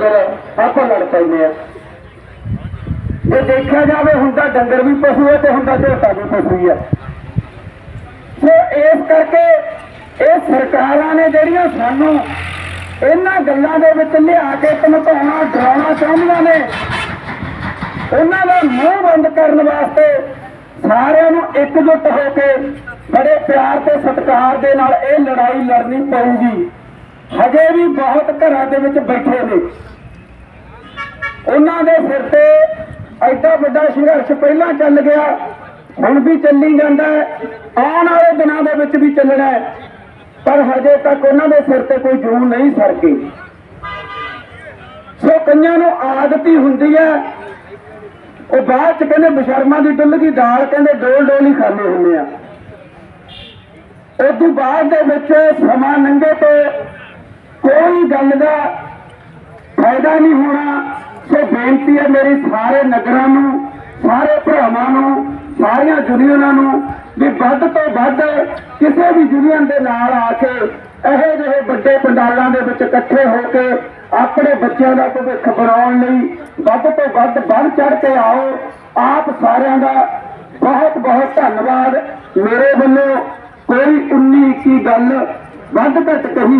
ਫਿਰ ਆਪਾਂ ਲੜ ਪੈਂਦੇ ਆ। ਜੇ ਦੇਖਿਆ ਜਾਵੇ ਹੁੰਦਾ ਡੰਗਰ ਵੀ ਪਸ਼ੂ ਹੈ ਤੇ ਹੁੰਦਾ ਝੋਟਾ ਵੀ ਪਸ਼ੂ ਹੈ ਸੋ ਇਸ ਕਰਕੇ ਇਹ ਸਰਕਾਰਾਂ ਨੇ ਜਿਹੜੀਆਂ ਸਾਨੂੰ ਇਹਨਾਂ ਗੱਲਾਂ ਦੇ ਵਿੱਚ ਲਿਆ ਕੇ ਧਮਕਾਉਣਾ, ਡਰਾਉਣਾ ਚਾਹੁੰਦੀਆਂ ਨੇ, ਉਹਨਾਂ ਦਾ ਮੂੰਹ ਬੰਦ ਕਰਨ ਵਾਸਤੇ ਸਾਰਿਆਂ ਨੂੰ ਇਕਜੁੱਟ ਹੋ ਕੇ ਬੜੇ ਪਿਆਰ ਤੇ ਸਤਿਕਾਰ ਦੇ ਨਾਲ ਇਹ ਲੜਾਈ ਲੜਨੀ ਪਊਗੀ। ਹਜੇ ਵੀ ਬਹੁਤ ਘਰਾਂ ਦੇ ਵਿੱਚ ਬੈਠੇ ਨੇ। ਉਹਨਾਂ ਦੇ ਸਿਰ ਤੇ ਐਡਾ ਵੱਡਾ ਸੰਘਰਸ਼ ਪਹਿਲਾਂ ਚੱਲ ਗਿਆ, ਹੁਣ ਵੀ ਚੱਲੀ ਜਾਂਦਾ ਆਉਣ ਵਾਲੇ ਦਿਨਾਂ ਦੇ ਵਿੱਚ ਵੀ ਚੱਲਣਾ ਪਰ ਹਜੇ ਤੱਕ ਉਹਨਾਂ ਦੇ ਸਿਰ ਤੇ ਕੋਈ ਜੂਨ ਨਹੀਂ ਸਰਕੀ ਸੋ ਕਈਆਂ ਨੂੰ ਆਦਤ ਹੀ ਹੁੰਦੀ ਹੈ। ਉਹ ਬਾਅਦ ਚ ਕਹਿੰਦੇ ਬਸ਼ਰਮਾਂ ਦੀ ਡੁੱਲ ਗਈ, ਦਾਲ ਕਹਿੰਦੇ ਡੋਲ ਡੋਲ ਹੀ ਖਾਂਦੇ ਹੁੰਦੇ ਆ। ਉਸ ਤੋਂ ਬਾਅਦ ਦੇ ਵਿੱਚ ਸਮਾਂ ਲੰਘੇ ਤੇ ਗੱਲ ਦਾ ਫਾਇਦਾ ਨਹੀਂ ਹੋਣਾ, ਸੋ ਬੇਨਤੀ ਹੈ ਮੇਰੀ ਸਾਰੇ ਨਗਰਾਂ ਨੂੰ, ਸਾਰੇ ਭਰਾਵਾਂ ਨੂੰ, ਸਾਰੀਆਂ ਯੂਨੀਅਨਾਂ ਨੂੰ ਵੀ ਵੱਧ ਤੋਂ ਵੱਧ ਕਿਸੇ ਵੀ ਯੂਨੀਅਨ ਦੇ ਨਾਲ ਆ ਕੇ ਇਹੋ ਜਿਹੇ ਵੱਡੇ ਪੰਡਾਲਾਂ ਦੇ ਵਿੱਚ ਇਕੱਠੇ ਹੋ ਕੇ ਆਪਣੇ ਬੱਚਿਆਂ ਦਾ ਭਵਿੱਖ ਬਣਾਉਣ ਲਈ ਵੱਧ ਤੋਂ ਵੱਧ ਵੱਧ ਚੜ ਕੇ ਆਓ। ਆਪ ਸਾਰਿਆਂ ਦਾ ਬਹੁਤ ਬਹੁਤ ਧੰਨਵਾਦ। ਮੇਰੇ ਵੱਲੋਂ ਕੋਈ 19 21 ਗੱਲ ਵੱਧ ਘੱਟ ਕਹੀ